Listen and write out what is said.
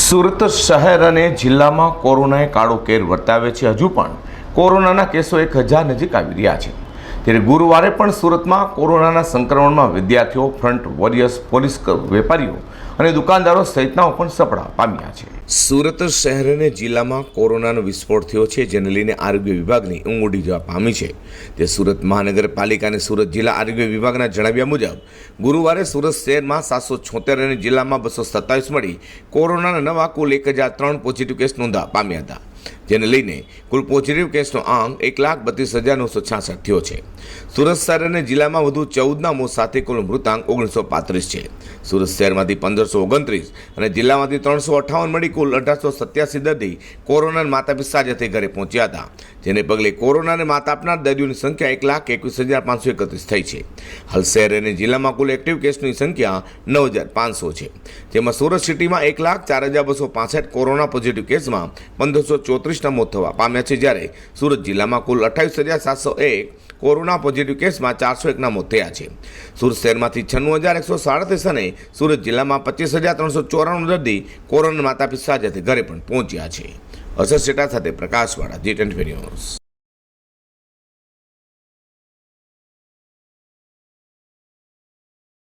સુરત શહેર અને જિલ્લામાં કોરોનાએ કાળો કેર વર્તાવે છે. હજુ પણ કોરોનાના કેસો એક હજાર નજીક આવી રહ્યા છે. ત્યારે ગુરુવારે પણ સુરતમાં કોરોનાના સંક્રમણમાં વિદ્યાર્થીઓ, ફ્રન્ટ વોરિયર્સ, પોલીસ વેપારીઓ અને દુકાનદારો સહિતનાઓ પણ સપડા પામ્યા છે. સુરત શહેર અને જિલ્લામાં કોરોનાનો વિસ્ફોટ થયો છે, જેને લઈને આરોગ્ય વિભાગની ઊંઘ ઉડી જવા પામી છે. તે સુરત મહાનગરપાલિકા અને સુરત જિલ્લા આરોગ્ય વિભાગના જણાવ્યા મુજબ, ગુરુવારે સુરત શહેરમાં સાતસો છોતેર અને જિલ્લામાં બસો સત્તાવીસ મળી કોરોનાના નવા કુલ એક હજાર ત્રણ પોઝિટિવ કેસ નોંધા પામ્યા હતા, જેને લઈને કુલ પોઝિટિવ કેસનો આંક એક લાખ બત્રીસ હજાર નવસો છાસઠ થયો છે. સુરત શહેર અને જિલ્લામાં વધુ ચૌદના મોત સાથે કુલ મૃતાંક ઓગણીસો પાંત્રીસ છે. સુરત શહેરમાંથી પંદરસો ઓગણત્રીસ અને જિલ્લામાંથી ત્રણસો અઠ્ઠાવન મળી કુલ અઢારસો સત્યાસી દર્દી કોરોનાના માતા પિતા સાથે ઘરે પહોંચ્યા હતા. જેને પગલે કોરોનાને માત આપનાર દર્દીઓની સંખ્યા એક લાખ એકવીસ હજાર પાંચસો એકત્રીસ થઈ છે. હાલ શહેર અને જિલ્લામાં કુલ એક્ટિવ કેસની સંખ્યા નવ હજાર પાંચસો છે. જેમાં સુરત સિટીમાં એક લાખ ચાર હજાર બસો પાસઠ કોરોના પોઝિટિવ કેસમાં પંદરસો ચોત્રીસના મોત થવા પામ્યા છે. જ્યારે સુરત જિલ્લામાં કુલ અઠ્ઠાવીસ હજાર સાતસો એક કોરોના પોઝિટિવ કેસમાં ચારસો એકના મોત થયા છે. સુરત શહેરમાંથી છન્નું હજાર એકસો સાડત્રીસ અને સુરત જિલ્લામાં પચીસ હજાર ત્રણસો ચોરાણું દર્દી કોરોના માતા પિતા સાથે ઘરે પણ પહોંચ્યા છે. અસર સેટા સાથે પ્રકાશવાળા જી ટ્વેન્ટી ન્યૂઝ.